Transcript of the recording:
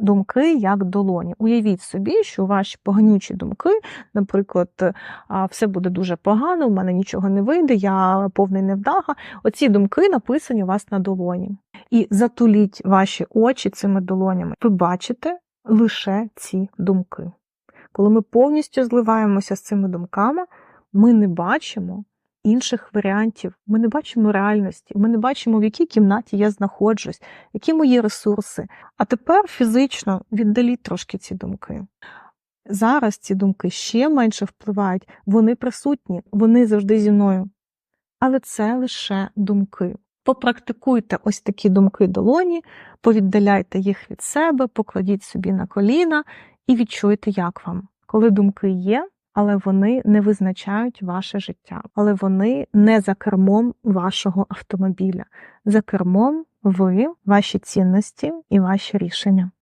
думки як долоні. Уявіть собі, що ваші поганючі думки, наприклад, все буде дуже погано, у мене нічого не вийде, я повний невдага. Оці думки написані у вас на долоні. І затуліть ваші очі цими долонями. Ви бачите лише ці думки. Коли ми повністю зливаємося з цими думками, ми не бачимо інших варіантів, ми не бачимо реальності, ми не бачимо, в якій кімнаті я знаходжусь, які мої ресурси. А тепер фізично віддаліть трошки ці думки. Зараз ці думки ще менше впливають, вони присутні, вони завжди зі мною. Але це лише думки. Попрактикуйте ось такі думки долоні, повіддаляйте їх від себе, покладіть собі на коліна і відчуйте, як вам. Коли думки є, але вони не визначають ваше життя, але вони не за кермом вашого автомобіля. За кермом ви, ваші цінності і ваші рішення.